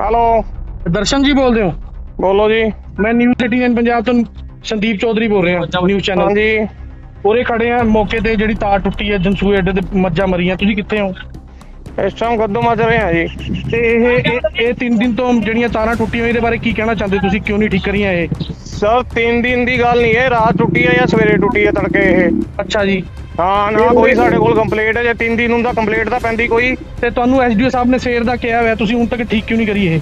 Hello ਦਰਸ਼ਨ ਜੀ ਬੋਲਦੇ ਹੋ? ਬੋਲੋ ਜੀ। ਮੈਂ ਨਿਊਜ਼ 18 ਪੰਜਾਬ ਤੋਂ ਸੰਦੀਪ ਚੌਧਰੀ ਬੋਲ ਰਿਹਾ ਨਿਊਜ਼ ਚੈਨਲ ਹਾਂਜੀ। ਉਰੇ ਖੜੇ ਆ ਮੌਕੇ ਤੇ ਜਿਹੜੀ ਤਾਰ ਟੁੱਟੀ ਹੈ ਜਨਸੂਏ ਅੱਡੇ ਤੇ ਮੱਝਾਂ ਮਰੀਆਂ। ਤੁਸੀਂ ਕਿੱਥੇ ਹੋ? ਇਸ ਟਾਈਮ ਕਦੋਂ ਮਚ ਰਹੇ ਆ ਜੀ। ਤੇ ਇਹ ਇਹ- ਇਹ ਤਿੰਨ ਦਿਨ ਤੋਂ ਜਿਹੜੀਆਂ ਤਾਰਾਂ ਟੁੱਟੀਆਂ ਇਹਦੇ ਬਾਰੇ ਕੀ ਕਹਿਣਾ ਚਾਹੁੰਦੇ ਹੋ? ਤੁਸੀਂ? ਕਿਉਂ ਨਹੀਂ ਠੀਕ ਕਰੀਆਂ ਇਹ? ਸਰ ਤਿੰਨ ਦਿਨ ਦੀ ਗੱਲ ਨਹੀਂ ਹੈ ਰਾਤ ਟੁੱਟੀ ਹੈ ਜਾਂ ਸਵੇਰੇ ਟੁੱਟੀ ਹੈ ਤੜਕੇ ਇਹ। ਅੱਛਾ ਜੀ। ਹਾਂ ਨਾ ਕੋਈ ਸਾਡੇ ਕੋਲ ਕੰਪਲੀਟ ਹੈ ਜੇ ਤਿੰਨ ਦਿਨ ਹੁੰਦਾ ਕੰਪਲੀਟ ਤਾਂ ਪੈਂਦੀ ਕੋਈ। ਤੇ ਤੁਹਾਨੂੰ ਐਸਡੀਓ ਸਾਹਿਬ ਨੇ ਸਵੇਰ ਦਾ ਕਿਹਾ ਹੋਇਆ ਤੁਸੀਂ ਹੁਣ ਤੱਕ ਠੀਕ ਕਿਉਂ ਨਹੀਂ ਕਰੀ ਇਹ?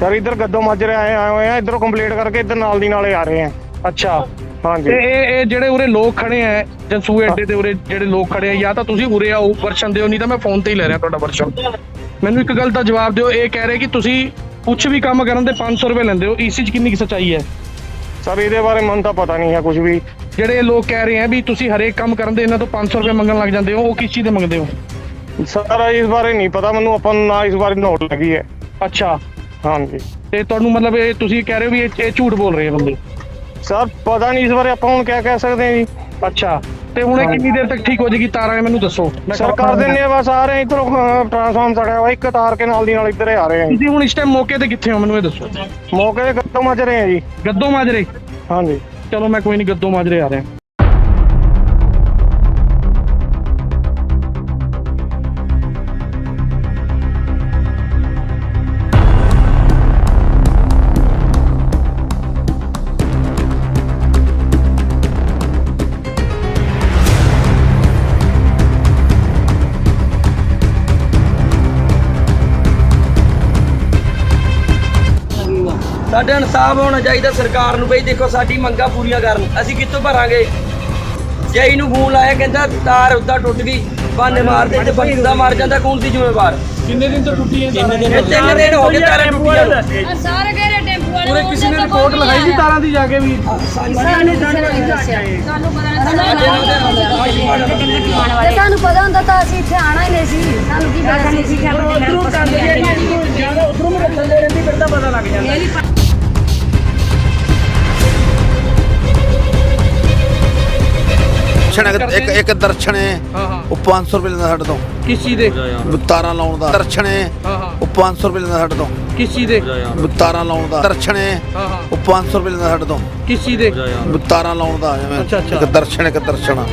ਸਰ ਇੱਧਰ ਗੱਦੋਂ ਮੱਜ ਰਹੇ ਆਏ ਆਏ ਹੋਏ ਆ ਇੱਧਰੋਂ ਕੰਪਲੀਟ ਕਰਕੇ ਇੱਧਰ ਨਾਲ ਦੀ ਨਾਲੇ ਆ ਰਹੇ ਆ। ਅੱਛਾ। ਹਾਂਜੀ। ਤੇ ਇਹ ਇਹ ਜਿਹੜੇ ਉਰੇ ਲੋਕ ਖੜੇ ਆ ਜਨਸੂਏ ਅੱਡੇ ਤੇ ਉਰੇ ਜਿਹੜੇ ਲੋਕ ਖੜੇ ਆ ਜਾਂ ਤਾਂ ਤੁਸੀਂ ਉਰੇ ਆਓ ਵਰਸ਼ਨ ਦਿਓ ਨਹੀਂ ਤਾਂ ਮੈਂ ਫੋਨ ਤੇ ਹੀ ਲੈ ਰਿਹਾ ਤੁਹਾਡਾ ਵਰਸ਼ਨ। ਮੈਨੂੰ ਇੱਕ ਗੱਲ ਦਾ ਜਵਾਬ ਦਿਓ ਇਹ ਕਹਿ ਰਹੇ ਕਿ ਤੁਸੀਂ ਕੁਝ ਵੀ ਕੰਮ ਕਰਨ ਦੇ 500 ਰੁਪਏ ਲੈਂਦੇ ਹੋ ਇਸ 'ਚ ਕਿੰਨੀ ਕੁ ਸੱਚਾਈ ਹੈ? ਸਰ ਇਹਦੇ ਬਾਰੇ ਮੈਨੂੰ ਤਾਂ ਪਤਾ ਨਹੀਂ ਹੈ ਕੁਝ ਵੀ। ਜਿਹੜੇ ਲੋਕ ਕਹਿ ਰਹੇ ਆ ਵੀ ਤੁਸੀਂ ਹਰੇਕ ਕੰਮ ਕਰਨ ਦੇ ਇਹਨਾਂ ਤੋਂ 500 ਰੁਪਏ ਮੰਗਣ ਲੱਗ ਜਾਂਦੇ ਹੋ ਉਹ ਕਿਸ ਚੀਜ਼ ਦੇ ਮੰਗਦੇ ਹੋ? ਸਰ ਇਸ ਬਾਰੇ ਨਹੀਂ ਪਤਾ ਮੈਨੂੰ ਆਪਾਂ ਨੂੰ ਨਾ ਇਸ ਬਾਰੇ ਨੋਟ ਲੱਗੀ ਹੈ। ਅੱਛਾ। ਹਾਂਜੀ। ਤੇ ਤੁਹਾਨੂੰ ਮਤਲਬ ਇਹ ਤੁਸੀਂ ਕਹਿ ਰਹੇ ਹੋ ਵੀ ਇਹ ਇਹ ਝੂਠ ਬੋਲ ਰਹੇ ਆ ਬੰਦੇ? ਸਰ ਪਤਾ ਨਹੀਂ ਇਸ ਬਾਰੇ ਆਪਾਂ ਹੁਣ ਕਿਆ ਕਹਿ ਸਕਦੇ ਹਾਂ ਜੀ। ਅੱਛਾ। ਤੇ ਹੁਣ ਇਹ ਕਿੰਨੀ ਦੇਰ ਤੱਕ ਠੀਕ ਹੋ ਜਾਏਗੀ ਤਾਰਾਂ ਇਹ ਮੈਨੂੰ ਦੱਸੋ। ਮੈਂ ਸਰ ਕਰ ਦਿੰਦੇ ਆ ਬਸ ਆ ਰਹੇ ਇਧਰੋਂ ਟ੍ਰਾਂਸਫਾਰਮ ਸੜਿਆ ਹੋਇਆ ਇੱਕ ਤਾਰ ਕੇ ਨਾਲ ਦੀ ਨਾਲ ਇੱਧਰ ਆ ਰਹੇ ਆ। ਤੁਸੀਂ ਹੁਣ ਇਸ ਟਾਈਮ ਮੌਕੇ ਤੇ ਕਿੱਥੇ ਹੋ? ਮੈਨੂੰ ਇਹ ਦੱਸੋ। ਮੌਕੇ ਤੇ ਗੱਦੋਂ ਮਚ ਰਹੇ ਆ ਜੀ। ਗੱਦੋ ਮਾਜਰੇ ਹਾਂਜੀ। ਚਲੋ ਮੈਂ ਕੋਈ ਨਹੀਂ ਗੱਦੋ ਮਾਜਰੇ ਆ ਰਿਹਾ। ਸਾਡੇ ਇਨਸਾਫ ਹੋਣਾ ਚਾਹੀਦਾ ਸਰਕਾਰ ਨੂੰ ਬਈ ਦੇਖੋ ਸਾਡੀ ਮੰਗਾਂ ਪੂਰੀਆਂ ਕਰਨ ਅਸੀਂ ਕਿੱਥੋਂ ਭਰਾਂਗੇ ਜਈ ਨੂੰ ਫੋਨ ਲਾਇਆ ਕਹਿੰਦਾ ਤਾਰ ਉੱਦਾਂ ਟੁੱਟ ਗਈ ਬਾਨੇ ਮਾਰਦੇ ਤੇ ਬੰਦਾ ਮਰ ਜਾਂਦਾ ਕੌਣ ਸੀ ਜ਼ਿੰਮੇਵਾਰ ਕਿੰਨੇ ਦਿਨ ਤੋਂ ਟੁੱਟੀ ਹੈ ਤਿੰਨ ਦਿਨ ਤਿੰਨ ਦਿਨ ਹੋ ਗਏ ਤਾਰਾਂ ਟੁੱਟੀਆਂ। ਸਾਰੇ ਘਰੇ ਟੈਂਪੂ ਵਾਲੇ ਪੂਰੇ ਕਿਸੇ ਨੇ ਰਿਪੋਰਟ ਲਗਾਈ ਸੀ ਤਾਰਾਂ ਦੀ ਜਾ ਕੇ ਵੀ ਸਾਨੂੰ ਪਤਾ ਨਹੀਂ ਤੇ ਸਾਨੂੰ ਪਤਾ ਹੁੰਦਾ ਤਾਂ ਅਸੀਂ ਇੱਥੇ ਆਣਾ ਹੀ ਨਹੀਂ ਸੀ ਸਾਨੂੰ ਕੀ ਪਤਾ ਸੀ ਅਸੀਂ ਉਧਰੋਂ ਕੰਦ ਜਿਹੜੀ ਜ਼ਿਆਦਾ ਉਧਰੋਂ ਨੂੰ ਥੱਲੇ ਰਹਿੰਦੀ ਫਿਰ ਤਾਂ ਪਤਾ ਲੱਗ ਜਾਂਦਾ ਦਰਸ਼ਨ ਇੱਕ ਇੱਕ ਦਰਸ਼ਨ ਹੈ ਹਾਂ ਹਾਂ। ਉਹ 500 ਰੁਪਏ ਲੈਂਦਾ ਸਾਡੇ ਤੋਂ। ਕਿਸ ਚੀਜ਼ ਦੇ? ਤਾਰਾਂ ਲਾਉਣ ਦਾ। ਦਰਸ਼ਨ ਹੈ ਹਾਂ ਹਾਂ। ਉਹ 500 ਰੁਪਏ ਲੈਂਦਾ ਸਾਡੇ ਤੋਂ। ਕਿਸ ਚੀਜ਼ ਦੇ? ਤਾਰਾਂ ਲਾਉਣ ਦਾ। ਦਰਸ਼ਨ ਹੈ ਹਾਂ ਹਾਂ। ਉਹ 500 ਰੁਪਏ ਲੈਂਦਾ ਸਾਡੇ ਤੋਂ। ਕਿਸ ਚੀਜ਼ ਦੇ? ਤਾਰਾਂ ਲਾਉਣ ਦਾ ਜਿਵੇਂ ਅੱਛਾ, ਅੱਛਾ। ਇੱਕ ਦਰਸ਼ਨ ਇੱਕ ਦਰਸ਼ਨ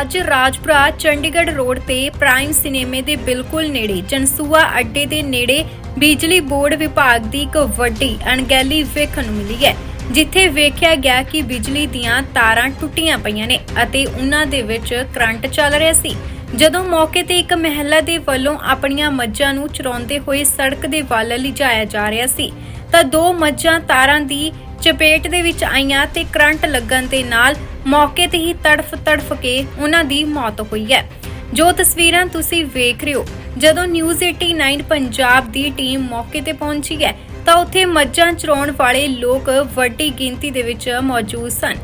ਅੱਜ ਰਾਜਪੁਰਾ ਚੰਡੀਗੜ੍ਹ ਰੋਡ ਤੇ ਪ੍ਰਾਈਮ ਸਿਨੇਮੇ ਦੇ ਬਿਲਕੁਲ ਨੇੜੇ, ਜਨਸੂਆ ਅੱਡੇ ਦੇ ਨੇੜੇ ਬਿਜਲੀ ਬੋਰਡ ਵਿਭਾਗ ਦੀ ਇੱਕ ਵੱਡੀ ਅਣਗਹਿਲੀ ਵੇਖਣ ਨੂੰ ਮਿਲੀ ਹੈ, ਜਿੱਥੇ ਵੇਖਿਆ ਗਿਆ ਕਿ ਬਿਜਲੀ ਦੀਆਂ ਤਾਰਾਂ ਟੁੱਟੀਆਂ ਪਈਆਂ ਨੇ ਅਤੇ ਉਹਨਾਂ ਦੇ ਵਿੱਚ ਕਰੰਟ ਚੱਲ ਰਿਹਾ ਸੀ। ਜਦੋਂ ਮੌਕੇ ਤੇ ਇੱਕ ਮਹਿਲਾ ਦੇ ਵੱਲੋਂ ਆਪਣੀਆਂ ਮੱਝਾਂ ਨੂੰ ਚਰਾਉਂਦੇ ਹੋਏ ਸੜਕ ਦੇ ਵੱਲ ਲਿਜਾਇਆ ਜਾ ਰਿਹਾ ਸੀ, ਤਾਂ ਦੋ ਮੱਝਾਂ ਤਾਰਾਂ ਦੀ ਚਪੇਟ ਦੇ ਵਿੱਚ ਆਈਆਂ ਤੇ ਕਰੰਟ ਲੱਗਣ ਦੇ ਨਾਲ ਮੌਕੇ ਤੇ ਹੀ ਤੜਫ ਤੜਫ ਕੇ ਉਹਨਾਂ ਦੀ ਮੌਤ ਹੋਈ ਹੈ। ਜੋ ਤਸਵੀਰਾਂ ਤੁਸੀਂ ਵੇਖ ਰਹੇ ਹੋ, ਜਦੋਂ ਨਿਊਜ਼ 89 ਪੰਜਾਬ ਦੀ ਟੀਮ ਮੌਕੇ ਤੇ ਪਹੁੰਚੀ ਹੈ, ਤਾਂ ਉੱਥੇ ਮੱਝਾਂ ਚਰਾਉਣ ਵਾਲੇ ਲੋਕ ਵੱਡੀ ਗਿਣਤੀ ਦੇ ਵਿੱਚ ਮੌਜੂਦ ਸਨ।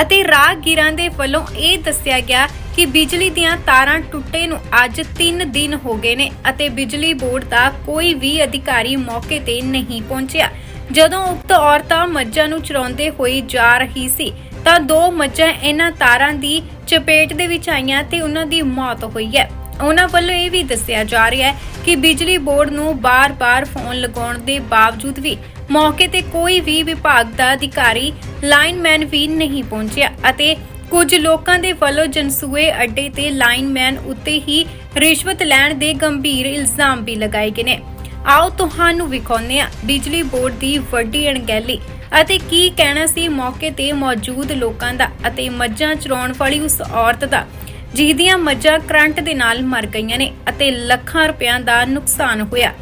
ਅਤੇ ਰਾਹਗੀਰਾਂ ਦੇ ਵੱਲੋਂ ਇਹ ਦੱਸਿਆ ਗਿਆ ਕਿ ਬਿਜਲੀ ਦੀਆਂ ਤਾਰਾਂ ਟੁੱਟੇ ਨੂੰ ਅੱਜ 3 ਦਿਨ ਹੋ ਗਏ ਨੇ ਅਤੇ ਬਿਜਲੀ ਬੋਰਡ ਦਾ ਕੋਈ ਵੀ ਅਧਿਕਾਰੀ ਮੌਕੇ ਤੇ ਨਹੀਂ ਪਹੁੰਚਿਆ। ਜਦੋਂ ਉਕਤ ਔਰਤਾਂ ਮੱਝਾਂ ਨੂੰ ਚਰਾਉਂਦੇ ਹੋਏ ਜਾ ਰਹੀ ਸੀ ਤਾਂ ਦੋ ਮੱਝਾਂ ਇਹਨਾਂ ਤਾਰਾਂ ਦੀ ਚਪੇਟ ਦੇ ਵਿੱਚ ਆਈਆਂ ਤੇ ਉਹਨਾਂ ਦੀ ਮੌਤ ਹੋਈ ਹੈ। ਉਹਨਾਂ ਵੱਲੋਂ ਇਹ ਵੀ ਦੱਸਿਆ ਜਾ ਰਿਹਾ ਹੈ ਕਿ ਬਿਜਲੀ ਬੋਰਡ ਨੂੰ ਬਾਰ-ਬਾਰ ਫੋਨ ਲਗਾਉਣ ਦੇ ਬਾਵਜੂਦ ਵੀ ਮੌਕੇ ਤੇ ਕੋਈ ਵੀ ਵਿਭਾਗ ਦਾ ਅਧਿਕਾਰੀ, ਲਾਈਨਮੈਨ ਵੀ ਨਹੀਂ ਪਹੁੰਚਿਆ ਅਤੇ ਕੁਝ ਲੋਕਾਂ ਦੇ ਵੱਲੋਂ ਜਨਸੂਏ ਅੱਡੇ ਤੇ ਲਾਈਨਮੈਨ ਉੱਤੇ ਹੀ ਰਿਸ਼ਵਤ ਲੈਣ ਦੇ ਗੰਭੀਰ ਇਲਜ਼ਾਮ ਵੀ ਲਗਾਏ ਗਏ ਨੇ। ਆਓ ਤੁਹਾਨੂੰ ਵਿਖਾਉਂਦੇ ਹਾਂ ਬਿਜਲੀ ਬੋਰਡ ਦੀ ਵੱਡੀ ਅਣਗਹਿਲੀ। ਅਤੇ ਕੀ ਕਹਿਣਾ ਸੀ ਮੌਕੇ ਤੇ ਮੌਜੂਦ ਲੋਕਾਂ ਦਾ ਅਤੇ ਮੱਝਾਂ ਚਰਾਉਣ ਵਾਲੀ ਉਸ ਔਰਤ ਦਾ, ਜਿਹਦੀਆਂ ਮੱਝਾਂ ਕਰੰਟ ਦੇ ਨਾਲ ਮਰ ਗਈਆਂ ਨੇ ਅਤੇ ਲੱਖਾਂ ਰੁਪਇਆਂ ਦਾ ਨੁਕਸਾਨ ਹੋਇਆ।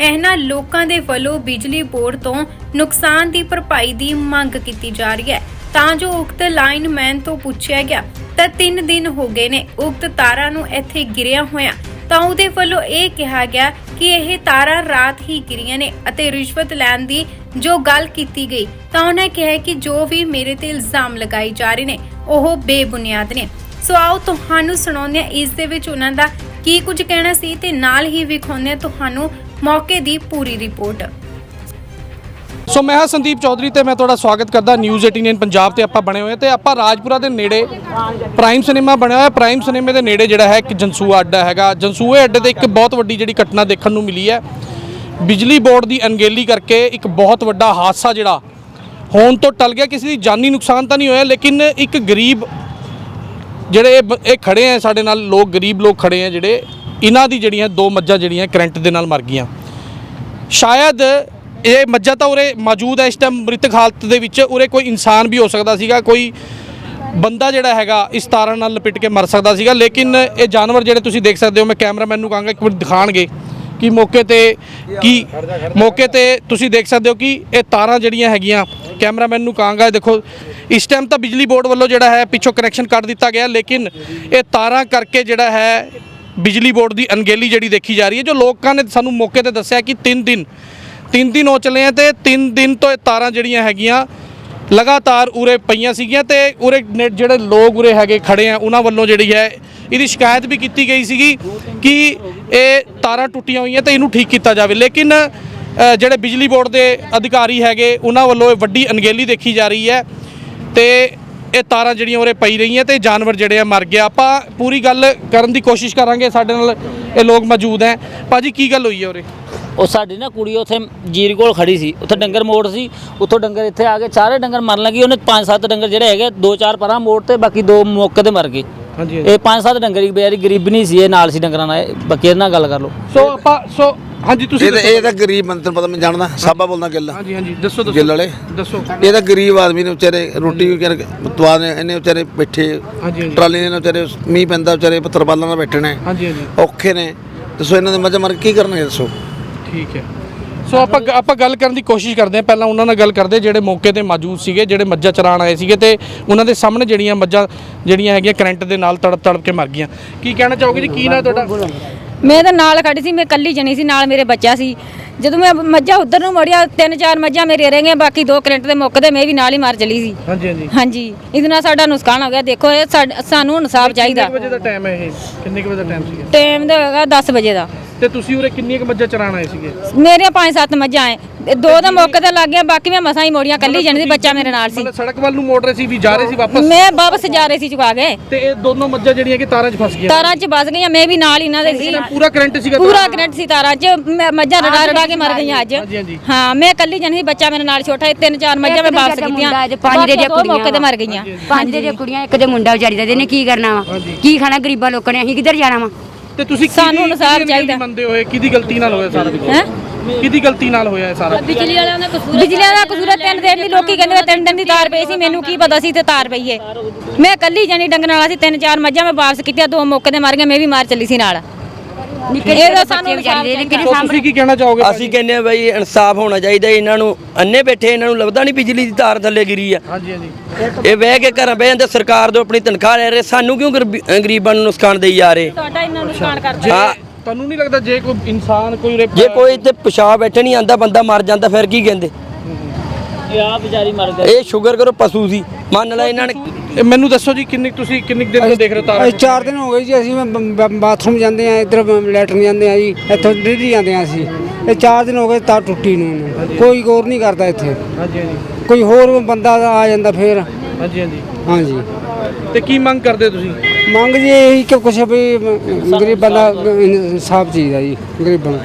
ਇਹਨਾਂ ਲੋਕਾਂ ਦੇ ਵੱਲੋਂ ਬਿਜਲੀ ਬੋਰਡ ਤੋਂ ਨੁਕਸਾਨ ਦੀ ਭਰਪਾਈ ਦੀ ਮੰਗ ਕੀਤੀ ਜਾ ਰਹੀ ਹੈ। ਤਾਂ ਜੋ ਉਕਤ ਲਾਈਨਮੈਨ ਤੋਂ ਪੁੱਛਿਆ ਗਿਆ, ਤਾਂ 3 ਦਿਨ ਹੋ ਗਏ ਨੇ ਉਕਤ ਤਾਰਾਂ ਨੂੰ ਇੱਥੇ ਗਿਰਿਆ ਹੋਇਆ। ਤਾਂ ਉਹਦੇ ਵੱਲੋਂ ਇਹ ਕਿਹਾ ਗਿਆ ਕਿ ਇਹ ਤਾਰਾਂ ਰਾਤ ਹੀ ਗਿਰੀਆਂ ਨੇ ਅਤੇ ਰਿਸ਼ਵਤ ਲੈਣ ਦੀ ਜੋ ਗੱਲ ਕੀਤੀ ਗਈ, ਤਾਂ ਉਹਨੇ ਕਿਹਾ ਕਿ ਜੋ ਵੀ ਮੇਰੇ ਤੇ ਇਲਜ਼ਾਮ ਲਗਾਏ ਜਾ ਰਹੇ ਨੇ, ਉਹ ਬੇਬੁਨਿਆਦ ਨੇ। ਸੋ ਆਓ ਤੁਹਾਨੂੰ ਸੁਣਾਉਂਦੇ ਹਾਂ, ਇਸ ਦੇ ਵਿੱਚ ਉਹਨਾਂ ਦਾ ਕੀ ਕੁਝ ਕਹਿਣਾ ਸੀ ਤੇ ਨਾਲ ਹੀ ਵਿਖਾਉਂਦੇ ਹਾਂ ਤੁਹਾਨੂੰ ਮੌਕੇ ਦੀ ਪੂਰੀ ਰਿਪੋਰਟ। ਸੋ ਮੈਂ ਹਾਂ ਸੰਦੀਪ ਚੌਧਰੀ ਤੇ ਮੈਂ ਤੁਹਾਡਾ ਸਵਾਗਤ ਕਰਦਾ ਨਿਊਜ਼ 18 ਪੰਜਾਬ ਤੇ ਆਪਾਂ ਬਣੇ ਹੋਏ ਤੇ ਆਪਾਂ ਰਾਜਪੁਰਾ ਦੇ ਨੇੜੇ ਪ੍ਰਾਈਮ ਸਿਨੇਮਾ ਬਣਿਆ ਹੋਇਆ। ਪ੍ਰਾਈਮ ਸਿਨੇਮੇ ਦੇ ਨੇੜੇ ਜਿਹੜਾ ਹੈ ਇੱਕ ਜਨਸੂਆ ਅੱਡਾ ਹੈਗਾ। ਜਨਸੂਏ ਅੱਡੇ ਤੇ ਇੱਕ ਬਹੁਤ ਵੱਡੀ ਜਿਹੜੀ ਘਟਨਾ ਦੇਖਣ ਨੂੰ ਮਿਲੀ ਹੈ। ਬਿਜਲੀ ਬੋਰਡ ਦੀ ਅਣਗਹਿਲੀ ਕਰਕੇ ਇੱਕ ਬਹੁਤ ਵੱਡਾ ਹਾਦਸਾ ਜਿਹੜਾ ਹੋਣ ਤੋਂ ਟਲ ਗਿਆ। ਕਿਸੇ ਦੀ ਜਾਨੀ ਨੁਕਸਾਨ ਤਾਂ ਨਹੀਂ ਹੋਇਆ, ਲੇਕਿਨ ਇੱਕ ਗਰੀਬ ਜਿਹੜੇ ਇਹ ਬ- ਇਹ ਖੜੇ ਆ, ਸਾਡੇ ਨਾਲ ਲੋਕ, ਗਰੀਬ ਲੋਕ ਖੜੇ ਆ ਜਿਹੜੇ, ਇਹਨਾਂ ਦੀ ਜਿਹੜੀਆਂ ਦੋ ਮੱਝਾਂ ਜਿਹੜੀਆਂ ਕਰੰਟ ਦੇ ਨਾਲ ਮਰ ਗਈਆਂ। ਸ਼ਾਇਦ ਇਹ ਮੱਝਾਂ ਤਾਂ ਉਰੇ ਮੌਜੂਦ ਹੈ ਇਸ ਟਾਈਮ ਮ੍ਰਿਤਕ ਹਾਲਤ ਦੇ ਵਿੱਚ ਉਰੇ ਕੋਈ ਇਨਸਾਨ ਵੀ ਹੋ ਸਕਦਾ ਸੀਗਾ, ਕੋਈ ਬੰਦਾ ਜਿਹੜਾ ਹੈਗਾ ਇਸ ਤਾਰਾਂ ਨਾਲ ਲਪਿਟ ਕੇ ਮਰ ਸਕਦਾ ਸੀਗਾ, ਲੇਕਿਨ ਇਹ ਜਾਨਵਰ ਜਿਹੜੇ ਤੁਸੀਂ ਦੇਖ ਸਕਦੇ ਹੋ, ਮੈਂ ਕੈਮਰਾਮੈਨ ਨੂੰ ਕਹਾਂਗਾ, ਇੱਕ ਵਾਰ ਦਿਖਾਣਗੇ। ਕਿ ਮੌਕੇ ਤੇ ਕੀ ਮੌਕੇ ਤੇ ਤੁਸੀਂ ਦੇਖ ਸਕਦੇ ਹੋ ਕਿ ਇਹ ਤਾਰਾਂ ਜਿਹੜੀਆਂ ਹੈਗੀਆਂ ਕੈਮਰਾਮੈਨ ਨੂੰ ਕਹਾਂਗਾ ਦੇਖੋ ਇਸ ਟਾਈਮ ਤਾਂ ਬਿਜਲੀ ਬੋਰਡ ਵੱਲੋਂ ਜਿਹੜਾ ਹੈ ਪਿੱਛੋਂ ਕਨੈਕਸ਼ਨ ਕੱਟ ਦਿੱਤਾ ਗਿਆ ਲੇਕਿਨ ਇਹ ਤਾਰਾਂ ਕਰਕੇ ਜਿਹੜਾ ਹੈ ਬਿਜਲੀ ਬੋਰਡ ਦੀ ਅਣਗਹਿਲੀ ਜਿਹੜੀ ਦੇਖੀ ਜਾ ਰਹੀ ਹੈ ਜੋ ਲੋਕਾਂ ਨੇ ਸਾਨੂੰ ਮੌਕੇ ਤੇ ਦੱਸਿਆ ਕਿ 3 ਦਿਨ 3 ਦਿਨ ਹੋ ਚਲੇ ਆ ਤੇ 3 ਦਿਨ ਤੋਂ ਇਹ ਤਾਰਾਂ ਜਿਹੜੀਆਂ ਹੈਗੀਆਂ ਲਗਾਤਾਰ ਉਰੇ ਪਈਆਂ ਸੀਗੀਆਂ ਤੇ ਉਰੇ ਨੇ- ਜਿਹੜੇ ਲੋਕ ਉਰੇ ਹੈਗੇ ਖੜੇ ਆ, ਉਹਨਾਂ ਵੱਲੋਂ ਜਿਹੜੀ ਹੈ ਇਹਦੀ ਸ਼ਿਕਾਇਤ ਵੀ ਕੀਤੀ ਗਈ ਸੀਗੀ ਕਿ ਇਹ ਤਾਰਾਂ ਟੁੱਟੀਆਂ ਹੋਈਆਂ ਤੇ ਇਹਨੂੰ ਠੀਕ ਕੀਤਾ ਜਾਵੇ। ਲੇਕਿਨ ਜਿਹੜੇ ਬਿਜਲੀ ਬੋਰਡ ਦੇ ਅਧਿਕਾਰੀ ਹੈਗੇ, ਉਹਨਾਂ ਵੱਲੋਂ ਇਹ ਵੱਡੀ ਅਣਗਹਿਲੀ ਦੇਖੀ ਜਾ ਰਹੀ ਹੈ ਤੇ ਇਹ ਤਾਰਾਂ ਜਿਹੜੀਆਂ ਉਰੇ ਪਈ ਰਹੀਆਂ ਤੇ ਜਾਨਵਰ ਜਿਹੜੇ ਆ ਮਰ ਗਿਆ ਆਪਾਂ ਪੂਰੀ ਗੱਲ ਕਰਨ ਦੀ ਕੋਸ਼ਿਸ਼ ਕਰਾਂਗੇ, ਸਾਡੇ ਨਾਲ ਇਹ ਲੋਕ ਮੌਜੂਦ ਹੈ। ਭਾਜੀ, ਕੀ ਗੱਲ ਹੋਈ ਹੈ ਉਰੇ? ਉਹ ਸਾਡੀ ਨਾ ਕੁੜੀ ਉੱਥੇ ਜੀਰ ਕੋਲ ਖੜੀ ਸੀ ਉੱਥੇ ਡੰਗਰ ਮੋੜ ਸੀ ਉੱਥੋਂ ਡੰਗਰ ਇੱਥੇ ਆ ਗਏ ਸਾਰੇ ਡੰਗਰ ਮਰਨ ਲੱਗੇ ਉਹਨੇ ਪੰਜ ਸੱਤ ਡੰਗਰ ਜਿਹੜੇ ਹੈਗੇ ਦੋ ਚਾਰ ਪਰਾਂ ਮੋੜ ਤੇ ਬਾਕੀ ਦੋ ਮੌਕੇ ਤੇ ਮਰ ਗਏ। ਹਾਂਜੀ ਇਹ ਪੰਜ ਸੱਤ ਡੰਗਰ ਹੀ ਬੇਚਾਰੀ ਗਰੀਬ ਨਹੀਂ ਸੀ ਇਹ ਨਾਲ ਸੀ ਡੰਗਰਾਂ ਨਾਲ ਬਾਕੀ ਨਾਲ ਗੱਲ ਕਰ ਲਓ। ਸੋ ਆਪਾਂ ਸੋ ਹਾਂਜੀ ਤੁਸੀਂ ਇਹ ਤਾਂ ਦੱਸੋ। ਇਹ ਤਾਂ ਗਰੀਬ ਬੰਦੇ ਪਤਾ ਮੈਂ ਜਾਣਦਾ ਸਾਬਾ ਬੋਲਦਾ ਗਿੱਲ। ਹਾਂਜੀ ਹਾਂਜੀ ਦੱਸੋ ਦੱਸੋ। ਗਿੱਲ ਵਾਲੇ। ਦੱਸੋ। ਇਹ ਤਾਂ ਗਰੀਬ ਆਦਮੀ ਨੇ ਵਿਚਾਰੇ ਰੋਟੀ ਵਿਚਾਰੇ ਤਵਾ ਨੇ ਇਹਨੇ ਵਿਚਾਰੇ ਬੈਠੇ ਹਾਂਜੀ ਹਾਂਜੀ। ਟਰਾਲੀ ਨੇ ਵਿਚਾਰੇ ਮੀਂਹ ਪੈਂਦਾ ਵਿਚਾਰੇ ਤਰਪਾਲਾਂ ਨਾਲ ਬੈਠੇ ਨੇ। ਹਾਂਜੀ ਹਾਂਜੀ। ਔਖੇ ਨੇ। ਦੱਸੋ ਇਹਨਾਂ ਦੇ ਮੱਝ ਮਰ ਕੇ ਕੀ ਕਰਨਗੇ ਦੱਸੋ। ਠੀਕ ਹੈ। ਸੋ ਆਪਾਂ ਆਪਾਂ ਗੱਲ ਕਰਨ ਦੀ ਕੋਸ਼ਿਸ਼ ਕਰਦੇ ਹਾਂ। ਪਹਿਲਾਂ ਉਹਨਾਂ ਨਾਲ ਗੱਲ ਕਰਦੇ ਜਿਹੜੇ ਮੌਕੇ ਤੇ ਮੌਜੂਦ ਸੀਗੇ ਜਿਹੜੇ ਮੱਝਾਂ ਚਰਾਣ ਆਏ ਸੀਗੇ ਤੇ ਉਹਨਾਂ ਦੇ ਸਾਹਮਣੇ ਜਿਹੜੀਆਂ ਮੱਝਾਂ ਜਿਹੜੀਆਂ ਹੈਗੀਆਂ ਕਰੰਟ ਦੇ ਨਾਲ ਤੜਪ ਤੜਪ ਕੇ ਮਰ ਗਈਆਂ। ਕੀ ਕਹਿਣਾ ਚਾਹੋਗੇ ਜੀ? ਕੀ ਨਾ ਤੁਹਾਡਾ? ਮੈਂ ਤਾਂ ਨਾਲ ਖੜੀ ਸੀ ਮੈਂ ਕੱਲੀ ਜਣੀ ਸੀ ਨਾਲ ਮੇਰੇ ਬੱਚਾ ਸੀ। ਜਦੋਂ ਮੈਂ ਮੱਝਾਂ ਉਧਰ ਨੂੰ ਮੋੜਿਆ ਤਿੰਨ ਚਾਰ ਮੱਝਾਂ ਮੇਰੇ ਰਹਿ ਗਈਆਂ ਬਾਕੀ ਦੋ ਕਰੰਟ ਦੇ ਮੁੱਕਦੇ ਮੈਂ ਵੀ ਨਾਲ ਹੀ ਮਾਰ ਚਲੀ ਸੀ। ਹਾਂਜੀ ਹਾਂਜੀ। ਹਾਂਜੀ। ਇਹਦੇ ਨਾਲ ਸਾਡਾ ਨੁਕਸਾਨ ਹੋ ਗਿਆ। ਦੇਖੋ ਇਹ ਸਾਨੂੰ ਇਨਸਾਫ ਚਾਹੀਦਾ। ਕਿੰਨੇ ਵਜੇ ਦਾ ਟਾਈਮ ਹੈ ਇਹ? ਕਿੰਨੇ ਵਜੇ ਦਾ ਟਾਈਮ ਸੀਗਾ? ਟਾਈਮ ਦਾ ਹੈਗਾ 10 ਵਜੇ ਦਾ। ਤੇ ਤੁਸੀਂ ਉਰੇ ਕਿੰਨੀਆਂ ਕੁ ਮੱਝਾਂ ਚਰਾਣ ਆਏ ਸੀਗੇ? ਮੇਰੀਆਂ ਪੰਜ ਸੱਤ ਮੱਝਾਂ ਐ। ਦੋ ਦਾ ਮੌਕੇ ਤੇ ਲੱਗ ਗਿਆ ਬਾਕੀ ਮੈਂ ਮਸਾਂ ਹੀ ਮੋੜੀਆਂ ਕੱਲੀ ਜਣੀ ਸੀ ਬੱਚਾ ਮੇਰੇ ਨਾਲ ਸੀ। ਮਤਲਬ ਸੜਕ ਵੱਲ ਨੂੰ ਮੋੜ ਰਹੇ ਸੀ ਵੀ ਜਾ ਰਹੇ ਸੀ ਵਾਪਸ? ਮੈਂ ਵਾਪਸ ਜਾ ਰਹੀ ਸੀ ਚੁਕਾ ਕੇ। ਤੇ ਇਹ ਦੋਨੋਂ ਮੱਝਾਂ ਜਿਹੜੀਆਂ ਕਿ ਤਾਰਾਂ 'ਚ ਫਸ ਗਈਆਂ? ਤਾਰਾਂ 'ਚ ਵੱਸ ਗਈਆਂ ਮੈਂ ਵੀ ਨਾਲ ਇਹਨਾਂ ਦੇ ਸੀ। ਪੂਰਾ ਕਰੰਟ ਸੀਗਾ ਪੂਰਾ ਕਰੰਟ ਸੀ ਤਾਰਾਂ 'ਚ। ਮੈਂ ਮੱਝਾਂ ਰੜਾ ਰੜਾ ਕੇ ਮਰ ਗਈਆਂ ਅੱਜ। ਹਾਂਜੀ, ਹਾਂਜੀ। ਹਾਂ ਮੈਂ ਕੱਲੀ ਜਣੀ ਸੀ ਬੱਚਾ ਮੇਰੇ ਨਾਲ ਛੋਟਾ ਸੀ ਤਿੰਨ ਚਾਰ ਮੱਝਾਂ ਮੈਂ ਵਾਪਸ ਕੀਤੀਆਂ। ਪੰਜ ਦੇ ਦੋ ਮੌਕੇ ਤੇ ਮਰ ਗਈਆਂ। ਪੰਜ ਦੇ ਕੁੜੀਆਂ ਇੱਕ ਦੇ ਮੁੰਡਾ ਵਿਚਾਰੀ ਦਾ ਇਹਨੇ ਕੀ ਕਰਨਾ ਵਾ? ਕੀ ਖਾਣਾ ਗਰੀਬਾਂ ਲੋਕਾਂ ਨੇ ਅਸੀਂ ਕਿੱਧਰ ਜਾਣਾ ਵਾ? ਤੇ ਤੁਸੀਂ ਸਾਨੂੰ ਇਨਸਾਫ਼ ਕਿਹਦੀ ਚਾਹੀਦਾ। ਮੰਨਦੇ ਹੋਏ ਕਿਹਦੀ ਗਲਤੀ ਨਾਲ ਹੋਇਆ ਸਾਰਾ ਕੁਝ ਹੈਂ? ਕਿਹਦੀ ਗਲਤੀ ਨਾਲ ਹੋਇਆ ਇਹ ਸਾਰਾ? ਬਿਜਲੀ ਵਾਲਿਆਂ ਦਾ ਕਸੂਰ ਬਿਜਲੀ ਵਾਲਾ ਕਸੂਰ ਹੈ, ਤਿੰਨ ਦਿਨ ਦੀ ਲੋਕੀ ਕਹਿੰਦੇ ਵੇ ਤਿੰਨ ਦਿਨ ਦੀ ਤਾਰ ਪਈ ਸੀ ਮੈਨੂੰ ਕੀ ਪਤਾ ਸੀ ਤੇ ਤਾਰ ਪਈ ਏ ਮੈਂ ਕੱਲੀ ਜਣੀ ਡੰਗਣ ਵਾਲਾ ਸੀ ਤਿੰਨ ਚਾਰ ਮੱਝਾਂ ਮੈਂ ਵਾਪਸ ਕੀਤੀਆਂ ਦੋ ਮੌਕੇ ਤੇ ਮਰ ਗਈਆਂ ਮੈਂ ਵੀ ਮਾਰ ਚੱਲੀ ਸੀ ਨਾਲ ਨਿੱਕੇ ਇਹ ਤਾਂ ਨਿੱਕੇ ਸਾਨੂੰ ਬੱਚੇ ਵਿਚਾਰੀ ਦੇ ਕਿਹਨੇ ਸੋ ਤੁਸੀਂ ਕੀ ਕਹਿਣਾ ਚਾਹੋਗੇ ਅਸੀਂ ਕਹਿੰਦੇ ਆ ਬਈ ਇਨਸਾਫ ਹੋਣਾ ਚਾਹੀਦਾ ਇਹਨਾਂ ਨੂੰ ਅੰਨੇ ਬੈਠੇ ਇਹਨਾਂ ਨੂੰ ਲੱਭਦਾ ਨਹੀਂ ਬਿਜਲੀ ਦੀ ਤਾਰ ਥੱਲੇ ਗਿਰੀ ਆ। ਹਾਂਜੀ ਹਾਂਜੀ। ਇਹ ਬਹਿ ਕੇ ਘਰਾਂ ਬਹਿ ਜਾਂਦੇ ਸਰਕਾਰ ਤੋਂ ਆਪਣੀ ਤਨਖਾਹ ਲੈ ਰਹੇ। ਸਾਨੂੰ ਕਿਉਂ ਗਰੀਬੀ- ਅਹ ਗਰੀਬਾਂ ਨੂੰ ਨੁਕਸਾਨ ਦੇਈ ਜਾ ਰਹੇ? ਤੁਹਾਡਾ ਇੰਨਾ ਨੁਕਸਾਨ ਕਰਦਾ। ਜੇ ਹਾਂ। ਤੁਹਾਨੂੰ ਨਹੀਂ ਲੱਗਦਾ ਜੇ ਕੋਈ ਇਨਸਾਨ ਕੋਈ ਉਰੇ- ਜੇ ਕੋਈ ਇੱਥੇ ਪਿਸ਼ਾਬ ਬੈਠੇ ਨਹੀਂ ਆਂਦਾ ਬੰਦਾ ਮਰ ਜਾਂਦਾ ਫਿਰ ਕੀ ਕਹਿੰਦੇ? ਇਹ ਆ ਵਿਚਾਰੀ ਮਰ ਗਈ। ਇਹ ਸ਼ੂਗਰ ਕਰੋ ਪਸ਼ੂ ਸੀ। ਮੰਨ ਲੈ ਇਹਨਾਂ ਨੇ ਇਹ ਮੈਨੂੰ ਦੱਸੋ ਜੀ ਕਿੰਨੀ ਤੁਸੀਂ ਕਿੰਨੀ ਕੁ ਦਿਨ ਤੋਂ ਦੇਖ ਰਹੇ ਹੋ ਤਾਰਾਂ ਅਸੀਂ ਚਾਰ ਦਿਨ ਹੋ ਗਏ ਜੀ ਅਸੀਂ ਬ- ਬ- ਬਾਥਰੂਮ ਜਾਂਦੇ ਆ ਇੱਧਰ ਲੈਟਰਨ ਜਾਂਦੇ ਆ ਜੀ ਇੱਥੋਂ ਡੇਲੀ ਜਾਂਦੇ ਆ ਅਸੀਂ। ਇਹ ਚਾਰ ਦਿਨ ਹੋ ਗਏ ਤਾਂ ਟੁੱਟੀ ਨੂੰ ਇਹਨੂੰ। ਕੋਈ ਗੌਰ ਨਹੀਂ ਕਰਦਾ ਇੱਥੇ। ਹਾਂਜੀ ਹਾਂਜੀ। ਕੋਈ ਹੋਰ ਬੰਦਾ ਆ ਜਾਂਦਾ ਫੇਰ। ਹਾਂਜੀ ਹਾਂਜੀ। ਹਾਂਜੀ। ਤੇ ਕੀ ਮੰਗ ਕਰਦੇ ਹੋ ਤੁਸੀਂ? ਮੰਗ ਜੀ ਇਹੀ ਕਿ ਕੁਛ ਵੀ ਗਰੀਬ ਬੰਦਾ ਇਨਸਾਫ ਚਾਹੀਦਾ ਜੀ ਗਰੀਬਾਂ ਨੂੰ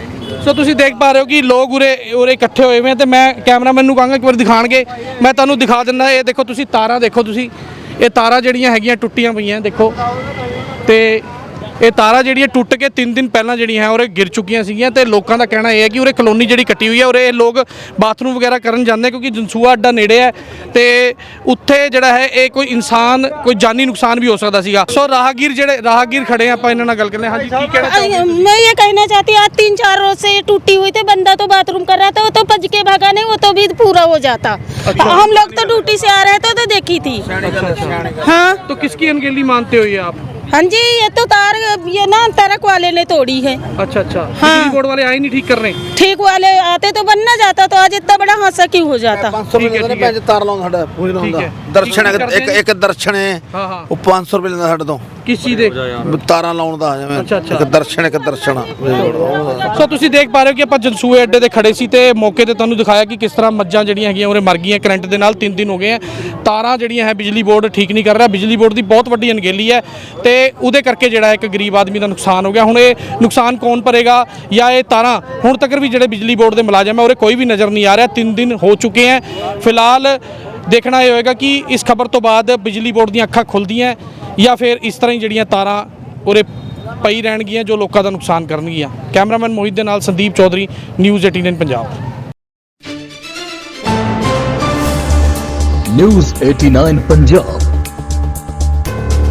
ਸੋ ਤੁਸੀਂ ਦੇਖ ਪਾ ਰਹੇ ਹੋ ਕਿ ਲੋਕ ਉਰੇ ਉਰੇ ਇਕੱਠੇ ਹੋਏ ਹੋਏ ਆ ਤੇ ਮੈਂ ਕੈਮਰਾਮੈਨ ਨੂੰ ਕਹਾਂਗਾ ਇੱਕ ਵਾਰ ਦਿਖਾਣਗੇ। ਮੈਂ ਤੁਹਾਨੂੰ ਦਿਖਾ ਦਿੰਦਾ, ਇਹ ਦੇਖੋ ਤੁਸੀਂ ਤਾਰਾਂ ਦੇਖੋ ਤੁਸੀਂ। ਇਹ ਤਾਰਾਂ ਜਿਹੜੀਆਂ ਹੈਗੀਆਂ, ਟੁੱਟੀਆਂ ਪਈਆਂ, ਦੇਖੋ। ਤੇ ਇਹ ਤਾਰਾਂ ਜਿਹੜੀਆਂ ਟੁੱਟ ਕੇ 3 ਦਿਨ ਪਹਿਲਾਂ ਜਿਹੜੀਆਂ ਹੈ ਉਰੇ ਗਿਰ ਚੁੱਕੀਆਂ ਸੀਗੀਆਂ ਤੇ ਲੋਕਾਂ ਦਾ ਕਹਿਣਾ ਇਹ ਹੈ ਕਿ ਉਰੇ ਕਲੋਨੀ ਜਿਹੜੀ ਕੱਟੀ ਹੋਈ ਹੈ ਉਰੇ ਇਹ ਲੋਕ ਬਾਥਰੂਮ ਵਗੈਰਾ ਕਰਨ ਜਾਂਦੇ ਕਿਉਂਕਿ ਜਨਸੂਆ ਅੱਡਾ ਨੇੜੇ ਹੈ ਤੇ ਉੱਥੇ ਜਿਹੜਾ ਹੈ ਇਹ ਕੋਈ ਇਨਸਾਨ ਕੋਈ ਜਾਨੀ ਨੁਕਸਾਨ ਵੀ ਹੋ ਸਕਦਾ ਸੀਗਾ ਸੋ ਰਾਹਗੀਰ ਜਿਹੜੇ ਰਾਹਗੀਰ ਖੜੇ ਆ ਆਪਾਂ ਇਹਨਾਂ ਨਾਲ ਗੱਲ ਕਰਨੇ ਹਾਂਜੀ ਕੀ ਕਹਿਣਾ ਚਾਹੋਗੇ मैं ये कहना चाहती हूँ आज तीन चार रोज से ये टूटी हुई थी बंदा तो बाथरूम कर रहा था वो तो भज के भागा नहीं वो तो भी पूरा हो जाता हम लोग तो ड्यूटी से आ रहे थे तो देखी थी हाँ तो किसकी अनगेली मानते हो ये आप हाँ जी ये तो तार ये ना ट्रक वाले ने तोड़ी है अच्छा अच्छा हाँ। बिजली बोर्ड वाले आए नहीं ठीक करने ठीक वाले आते तो बनना जाता तो आज इतना बड़ा हादसा क्यों हो जाता 500 ਰੁਪਏ ਲੈਂਦਾ ਭੈਣ ਚ ਤਾਰ ਲਾਉਂਦਾ ਸਾਡਾ ਪੂਜਣਾ ਠੀਕ ਹੁੰਦਾ ਹੈ। ਦਰਸ਼ਨ ਕੀ ਕਰਦੇ ਇੱਕ ਨੇ? ਇੱਕ ਦਰਸ਼ਨ ਹੈ ਹਾਂ ਹਾਂ ਉਹ 500 ਰੁਪਏ ਲੈਂਦਾ ਸਾਡੇ ਤੋਂ ਕਿਸ ਚੀਜ਼ ਦੇ ਤਾਰਾਂ ਲਾਉਣ ਦਾ ਜਿਵੇਂ ਅੱਛਾ, ਅੱਛਾ। ਇੱਕ ਦਰਸ਼ਨ ਇੱਕ ਦਰਸ਼ਨ ਸੋ ਤੁਸੀਂ ਦੇਖ ਪਾ ਰਹੇ ਹੋ ਕਿ ਆਪਾਂ ਜਨਸੂਏ ਅੱਡੇ ਤੇ ਖੜੇ ਸੀ ਤੇ ਮੌਕੇ ਤੇ ਤੁਹਾਨੂੰ ਦਿਖਾਇਆ ਕਿ ਕਿਸ ਤਰ੍ਹਾਂ ਮੱਝਾਂ ਜਿਹੜੀਆਂ ਹੈਗੀਆਂ ਉਹਰੇ ਮਰ ਗਈਆਂ ਕਰੰਟ ਦੇ ਨਾਲ 3 ਦਿਨ ਹੋ ਗਏ ਆ ਤਾਰਾਂ ਜਿਹੜੀਆਂ ਹੈ ਬਿਜਲੀ ਬੋਰਡ ਠੀਕ ਨਹੀਂ ਕਰ ਰਿਹਾ ਬਿਜਲੀ ਬੋਰਡ ਦੀ ਬਹੁਤ ਵੱਡੀ ਅਣਗਹਿਲੀ ਹੈ ਤੇ ਉਹਦੇ ਕਰਕੇ ਜਿਹੜਾ ਇੱਕ ਗਰੀਬ ਆਦਮੀ ਦਾ ਨੁਕਸਾਨ ਹੋ ਗਿਆ। ਹੁਣ ਇਹ ਨੁਕਸਾਨ ਕੌਣ ਭਰੇਗਾ ਜਾਂ ਇਹ ਤਾਰਾਂ? ਹੁਣ ਤੱਕ ਵੀ ਜਿਹੜੇ ਬਿਜਲੀ ਬੋਰਡ ਦੇ ਮੁਲਾਜ਼ਮ ਹੈ ਉਹਰੇ ਕੋਈ ਵੀ ਨਜ਼ਰ ਨਹੀਂ ਆ ਰਿਹਾ। 3 ਦਿਨ ਹੋ ਚੁੱਕੇ ਹੈ ਫਿਲਹਾਲ ਦੇਖਣਾ ਇਹ ਹੋਏਗਾ ਕਿ ਇਸ ਖਬਰ ਤੋਂ ਬਾਅਦ ਬਿਜਲੀ ਬੋਰਡ ਦੀਆਂ ਅੱਖਾਂ ਖੁੱਲਦੀਆਂ ਜਾਂ ਫਿਰ ਇਸ ਤਰ੍ਹਾਂ ਹੀ ਜਿਹੜੀਆਂ ਤਾਰਾਂ ਉਰੇ ਪਈ ਰਹਿਣਗੀਆਂ, ਜੋ ਲੋਕਾਂ ਦਾ ਨੁਕਸਾਨ ਕਰਨਗੀਆਂ। ਕੈਮਰਾਮੈਨ ਮੋਹਿਤ ਦੇ ਨਾਲ ਸੰਦੀਪ ਚੌਧਰੀ, ਨਿਊਜ਼ 18 ਪੰਜਾਬ। ਨਿਊਜ਼ 89 ਪੰਜਾਬ।